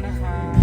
trying to hide.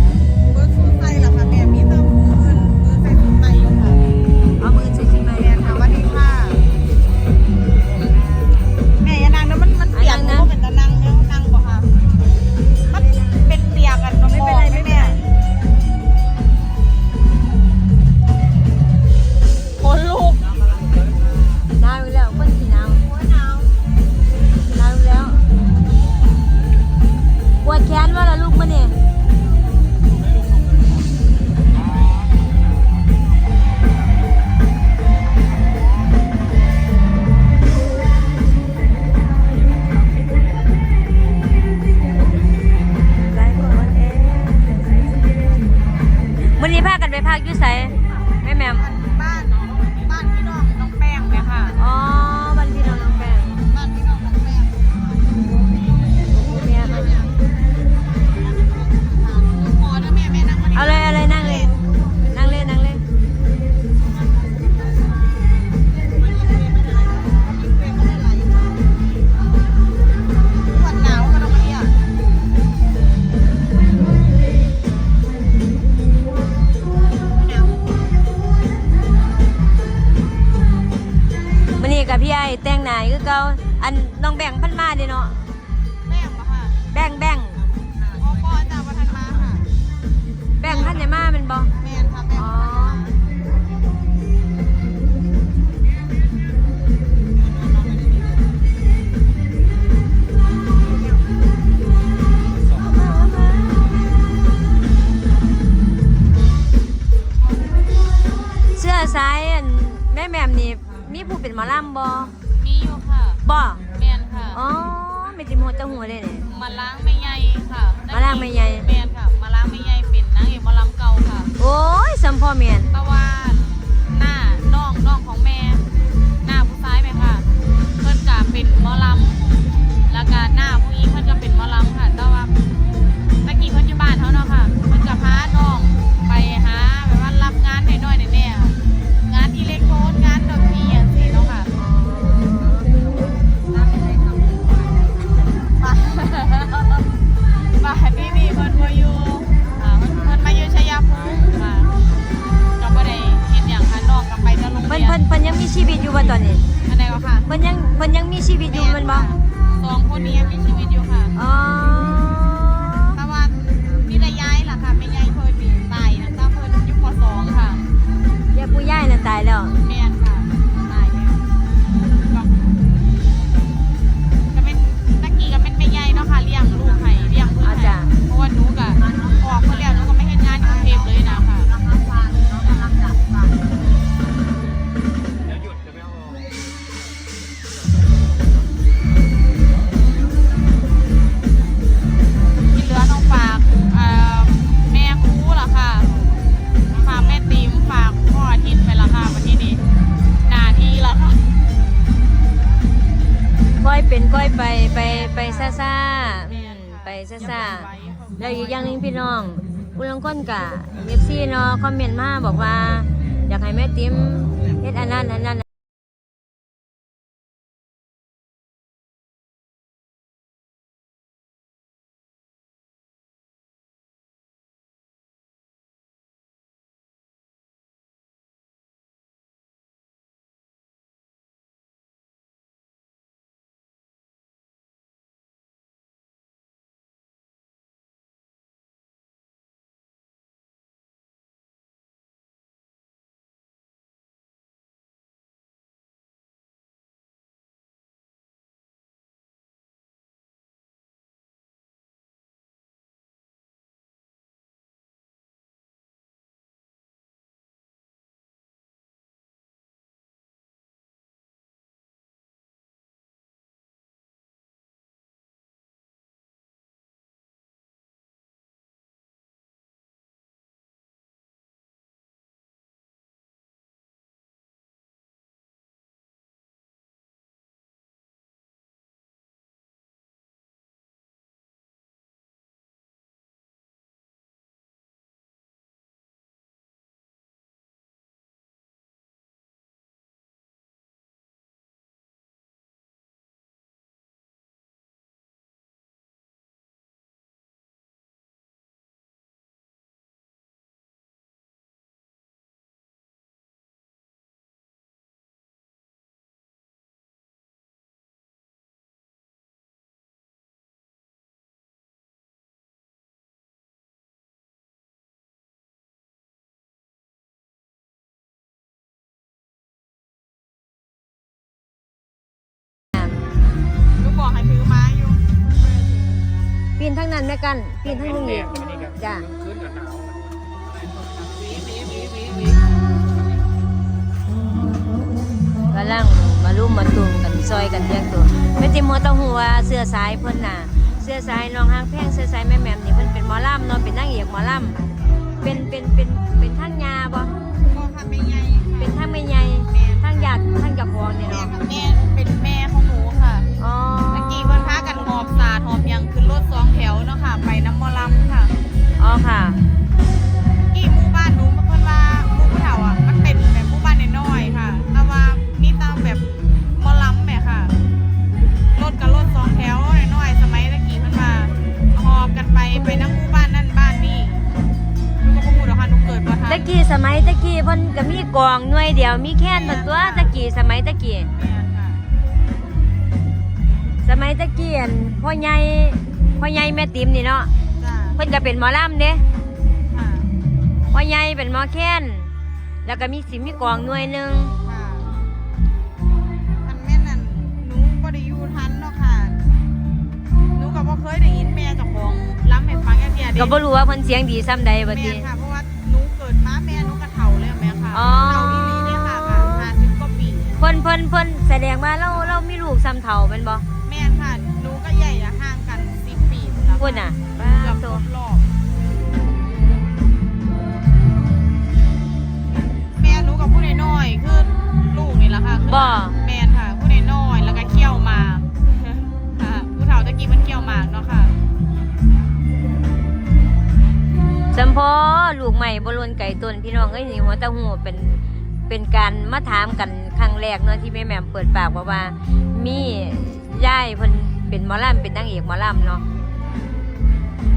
อันน้องแบ่งพันมาเด้เนาะแป้งปะค่ะแบ่งแบ่งพ่อพ่อจ้าวันทันมาค่ะ แบ่งพันได้มาแม่นบ่ แม่นค่ะแป้งอ๋อ เสื้อสายอันแม่แหม่มนี่มีผู้เป็นหมอลำบ่มีอยู่ค่ะ บ่แม่นค่ะ อ๋อไม่ติมหัวเจ้าหัวเลยเนี่ย มาล้างไม่ใหญ่ค่ะมาล้างไม่ใหญ่ แม่นค่ะ มาล้างไม่ใหญ่เป็นนางเอกหมอลำเก่าค่ะ โอ้ยสัมพ่อเมียนตะวัน ตอยู่บ่ตอนนี้อันใดก็ค่ะเพิ่นยังเพิ่นยังมีชีวิตอยู่แมันบ่สองคนนี้ยังมีชีวิตอยู่ค่ะอ๋อแต่ว่ามีแต่ย้ายล่ะค่ะไม่ย้ายเคยปีตายตั้งแต่เพิ่นอยู่ป .2 ค่ะยายปู่ย่ายน่ะตายแล้ว นก้อยไปไปไปซ่าๆอืมไปซ่าๆแล้วอีกอย่างหนึงพี่น้องผู้ลางคนกะ FC เนาะคอมเมนต์มาบอกว่า อยากให้แม่ติ๋มเฮ็ดอันนั้นอันนั้น ให้ถือไม้อยู่ปีนทั้งนั้นแม่กันปีนทั้งนี้อีกจ้ะกำลังมาลุ่มมาตุ่มกันซอยกันเรียกตัวไม่ติมัวต้องหัวเสื้อสายพิ่นนาเสื้อสายน้องห้างแพ่งเสื้อสายแม่แม่มนี่เพิ่นเป็นหมอลำนอนเป็นนางเอกหมอลำเป็นเป็นเป็นเป็นทั้งยาบ่เป็นทั้งไม่ใหญ่เป็นทั้งหญ่ทั้งหยาดทั้งหยาบวงเนี่ยเนาะ อบสาดหอบหยังขึ้นรถสองแถวเนาะค่ะ ไปน้ำมอลำค่ะอ๋อค่ะ กี่หมู่บ้านหนูเพิ่นว่าหมู่ผู้เฒ่าอะมันเป็นแบบหมู่บ้านน้อยๆค่ะแต่ว่ามีตามแบบหมอลำแหม่ค่ะ รถกับรถสองแถวน้อยๆสมัยตะกี้เพิ่นว่าหอบกันไปไปน้ำหมู่บ้านนั่นบ้านนี่หนูก็บ่ฮู้ดอกค่ะหนูเกิดบ่ทัน ตะกี้สมัยตะกี้เพิ่นก็มีกองหน่วยเดียวมีแค่นตัวตัวตะกี้สมัยตะกี้ แม่นค่ะ สมัยตะกี้อั่นพ่อใหญ่พ่อใหญ่แม่ติ๋มนี่เนาะจ้าเพิ่นก็เป็นหมอลำเด้ค่ะพ่อใหญ่เป็นหมอแค้นแล้วก็มีสิมีกองหน่วยหนึงค่ะอันแม่นนั่นหนูบ่ได้อยู่ทันเนาะค่ะหนูก็บ่เคยได้ยินแม่เจ้าของล้ำให้ฟังจักเที่ยเด้ก็บ่รู้ว่าเพิ่นเสียงดีซ้ำใดบัดแม่นี้ค่ะ เพราะว่าหนูเกิดมาแม่หนูก็เฒ่าแล้วแม่ค่ะอ๋อ เฒ่าอีหลีเนี่ยค่ะค่ะ50กว่าปีเพิ่นเพิ่นเพิ่นแสดงว่าเราเรามีลูกซ้ำเฒ่าแม่นบ่แม่นค่ะหนูก็ใหญ่อะห่างกัน10ปีแล้วพุ่นน่ะเกือบคตัรวบรอบแม่หนูกับผู้น้อยๆคือลูกนี่แหละค่ะคือบ่แม่นค่ะ ผู้น้อยๆแล้วก็เคี่ยวหมากค่ะผู้เฒ่าตะกี้มันเคี่ยวหมากเนาะค่ะ จำพอลูกใหม่บ่ล้นไก่ต้นพี่น้องเอ้ยนี่หัวตะหูเป็นเป็นการมาถามกันครั้งแรกเนาะที่แม่แหม่มเปิดปากว่าว่ามี ยายเพิ่นเป็นหมอลำเป็นนางเอกหมอลำเนาะ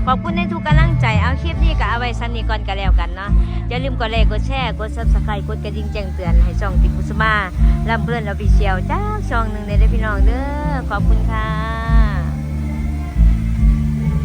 ขอบคุณในทุกกำลังใจเอาคลิปนี้กับเอาไว้ซ้นนี้ก่อนกันแล้วกันเนาะอย่าลืมกดไลค์กดแชร์กดซับสไครต์กดกระดิ่งแจ้งเตือนให้ช่องติปุสมาลำเพื่อนเราพิเชียวจ้าช่องหนึ่งในเด้พี่น้องเด้อขอบคุณค่ะ